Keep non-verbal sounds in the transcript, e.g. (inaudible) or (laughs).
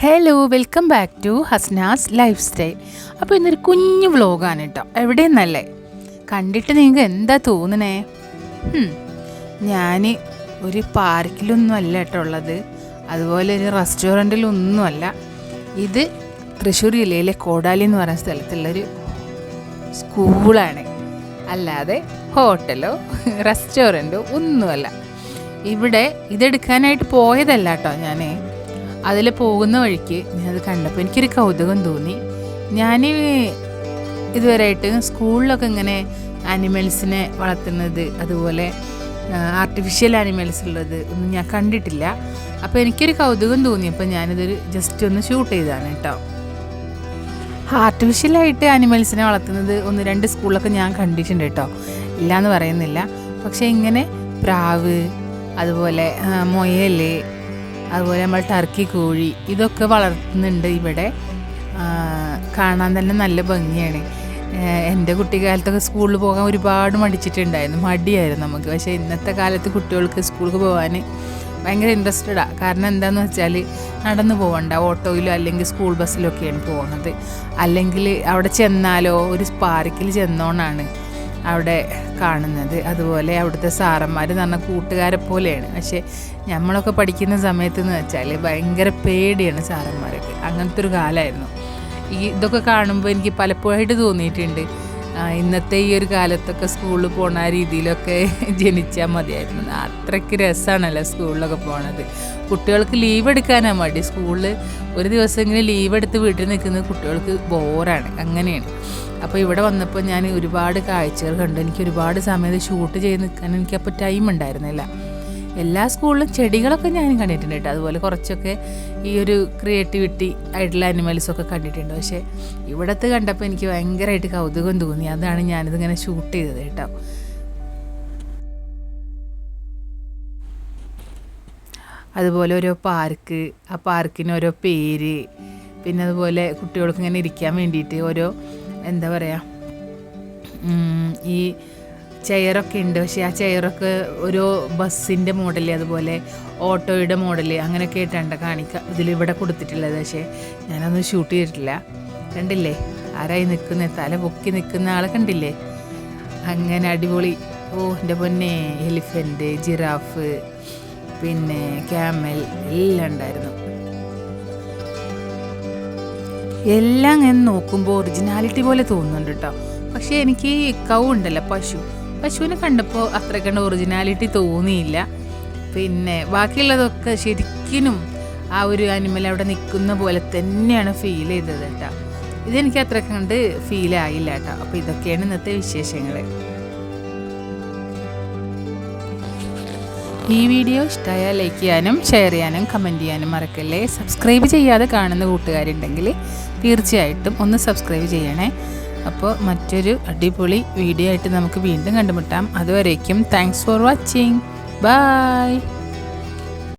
Hello welcome back to Hasna's lifestyle അപ്പോൾ ഇന്നൊരു കുഞ്ഞു വ്ലോഗാണ് കേട്ടോ എവിടെയെന്നല്ലേ? കണ്ടിട്ട് നിങ്ങൾക്ക് എന്താ തോന്നണേ? ഞാൻ ഒരു പാർക്കിലൊന്നും അല്ല കേട്ടോ ഉള്ളത്. അതുപോലെ ഒരു റെസ്റ്റോറന്റിലൊന്നുമല്ല. ഇത് തൃശ്ശൂർ ജില്ലയിലെ കോടാലി എന്ന് പറയുന്ന സ്ഥലത്തുള്ളൊരു സ്കൂളാണ്. അല്ലാതെ ഹോട്ടലോ റെസ്റ്റോറന്റോ ഒന്നുമല്ല. ഇവിടെ ഇതെടുക്കാനായിട്ട് പോയതല്ല കേട്ടോ ഞാൻ അതിൽ പോകുന്ന വഴിക്ക് ഞാനത് കണ്ടപ്പോൾ എനിക്കൊരു കൗതുകം തോന്നി. ഞാൻ ഇതുവരെയായിട്ട് സ്കൂളിലൊക്കെ ഇങ്ങനെ ആനിമൽസിനെ വളർത്തുന്നത് അതുപോലെ ആർട്ടിഫിഷ്യൽ ആനിമൽസ് ഉള്ളത് ഒന്നും ഞാൻ കണ്ടിട്ടില്ല. അപ്പോൾ എനിക്കൊരു കൗതുകം തോന്നി തോന്നിയപ്പോൾ ഞാനിതൊരു ജസ്റ്റ് ഒന്ന് ഷൂട്ട് ചെയ്തതാണ് കേട്ടോ. ആർട്ടിഫിഷ്യലായിട്ട് ആനിമൽസിനെ വളർത്തുന്നത് ഒന്ന് രണ്ട് സ്കൂളിലൊക്കെ ഞാൻ കണ്ടിട്ടുണ്ട് കേട്ടോ. ഇല്ലയെന്ന് പറയുന്നില്ല. പക്ഷേ ഇങ്ങനെ പ്രാവ് അതുപോലെ ആ, മുയൽ അതുപോലെ നമ്മൾ ടർക്കി കോഴി ഇതൊക്കെ വളർത്തുന്നുണ്ട് ഇവിടെ. കാണാൻ തന്നെ നല്ല ഭംഗിയാണ്. എന്റെ കുട്ടിക്കാലത്തൊക്കെ സ്കൂളിൽ പോകാൻ ഒരുപാട് മടിച്ചിട്ടുണ്ടായിരുന്നു. മടിയായിരുന്നു നമുക്ക്. പക്ഷേ ഇന്നത്തെ കാലത്ത് കുട്ടികൾക്ക് സ്കൂളിൽ പോകാൻ ഭയങ്കര ഇൻട്രസ്റ്റഡാണ് കാരണം എന്താണെന്ന് വെച്ചാൽ നടന്നു പോകണ്ട. ഓട്ടോയിലോ അല്ലെങ്കിൽ സ്കൂൾ ബസ്സിലൊക്കെയാണ് പോകുന്നത്. അല്ലെങ്കിൽ അവിടെ ചെന്നാലോ ഒരു പാർക്കിൽ ചെന്നോണാണ്. അവിടെ കാണുന്നത്. അതുപോലെ അവിടുത്തെ സാറന്മാർ പറഞ്ഞാൽ കൂട്ടുകാരെ പോലെയാണ്. പക്ഷേ നമ്മളൊക്കെ പഠിക്കുന്ന സമയത്ത് എന്ന് വെച്ചാൽ ഭയങ്കര പേടിയാണ് സാറന്മാരൊക്കെ. അങ്ങനത്തെ ഒരു കാലമായിരുന്നു ഈ ഇതൊക്കെ കാണുമ്പോൾ എനിക്ക് പലപ്പോഴായിട്ട് തോന്നിയിട്ടുണ്ട്. ഇന്നത്തെ ഈ ഒരു കാലത്തൊക്കെ സ്കൂളിൽ പോണ രീതിയിലൊക്കെ (laughs) ജനിച്ചാൽ മതിയായിരുന്നു. അത്രയ്ക്ക് രസമാണല്ലോ സ്കൂളിലൊക്കെ പോണത്. കുട്ടികൾക്ക് ലീവ് എടുക്കാനാണ് മടി. സ്കൂളിൽ ഒരു ദിവസം ഇങ്ങനെ ലീവ് എടുത്ത് വീട്ടിൽ നിൽക്കുന്നത് കുട്ടികൾക്ക് ബോറാണ്. അങ്ങനെയാണ്. അപ്പോൾ ഇവിടെ വന്നപ്പോൾ ഞാൻ ഒരുപാട് കാഴ്ചകൾ കണ്ടു. എനിക്ക് ഒരുപാട് സമയത്ത് ഷൂട്ട് ചെയ്ത് നിൽക്കാൻ എനിക്കപ്പോൾ ടൈം ഉണ്ടായിരുന്നില്ല. എല്ലാ സ്കൂളിലും ചെടികളൊക്കെ ഞാൻ കണ്ടിട്ടുണ്ട് കേട്ടോ. അതുപോലെ കുറച്ചൊക്കെ ഈ ഒരു ക്രിയേറ്റിവിറ്റി ആയിട്ടുള്ള അനിമൽസൊക്കെ കണ്ടിട്ടുണ്ട്. പക്ഷേ ഇവിടത്തെ കണ്ടപ്പോൾ എനിക്ക് ഭയങ്കരമായിട്ട് കൗതുകം തോന്നി. അതാണ് ഞാനിതിങ്ങനെ ഷൂട്ട് ചെയ്തത് കേട്ടോ. അതുപോലെ ഓരോ പാർക്ക് ആ പാർക്കിന് ഓരോ പേര് പിന്നെ അതുപോലെ കുട്ടികൾക്ക് ഇങ്ങനെ ഇരിക്കാൻ വേണ്ടിയിട്ട് ഓരോ എന്താ പറയുക ഈ ചെയറൊക്കെ ഉണ്ട്. പക്ഷേ ആ ചെയറൊക്കെ ഒരു ബസ്സിന്റെ മോഡൽ അതുപോലെ ഓട്ടോയുടെ മോഡൽ അങ്ങനെയൊക്കെ ആയിട്ടാണ് കാണിക്കുക ഇതിലിവിടെ കൊടുത്തിട്ടുള്ളത്. പക്ഷേ ഞാനൊന്നും ഷൂട്ട് ചെയ്തിട്ടില്ല. കണ്ടില്ലേ? ആരായി നിൽക്കുന്ന തല പൊക്കി നിൽക്കുന്ന ആളെ കണ്ടില്ലേ? അങ്ങനെ അടിപൊളി. ഓ എന്റെ പൊന്നെ. എലിഫന്റ് ജിറാഫ് പിന്നെ ക്യാമൽ എല്ലാം ഉണ്ടായിരുന്നു. എല്ലാം ഞാൻ നോക്കുമ്പോൾ ഒറിജിനാലിറ്റി പോലെ തോന്നുന്നുണ്ട് കേട്ടോ പക്ഷേ എനിക്ക് കൗ ഉണ്ടല്ലോ പശു. പശുവിനെ കണ്ടപ്പോൾ അത്ര കണ്ട ഒറിജിനാലിറ്റി തോന്നിയില്ല. പിന്നെ ബാക്കിയുള്ളതൊക്കെ ശരിക്കും ആ ഒരു അനിമൽ അവിടെ നിൽക്കുന്ന പോലെ തന്നെയാണ് ഫീൽ ചെയ്തത് കേട്ടോ. ഇതെനിക്ക് അത്ര കണ്ട് ഫീൽ ആയില്ല കേട്ടോ. അപ്പോൾ ഇതൊക്കെയാണ് ഇന്നത്തെ വിശേഷങ്ങൾ ഈ വീഡിയോ ഇഷ്ടമായാൽ ലൈക്ക് ചെയ്യാനും ഷെയർ ചെയ്യാനും കമന്റ് ചെയ്യാനും മറക്കല്ലേ? സബ്സ്ക്രൈബ് ചെയ്യാതെ കാണുന്ന കൂട്ടുകാരുണ്ടെങ്കിൽ തീർച്ചയായിട്ടും ഒന്ന് സബ്സ്ക്രൈബ് ചെയ്യണേ. അപ്പോൾ മറ്റൊരു അടിപൊളി വീഡിയോ ആയിട്ട് നമുക്ക് വീണ്ടും കണ്ടുമുട്ടാം. അതുവരേക്കും താങ്ക്സ് ഫോർ വാച്ചിങ് ബൈ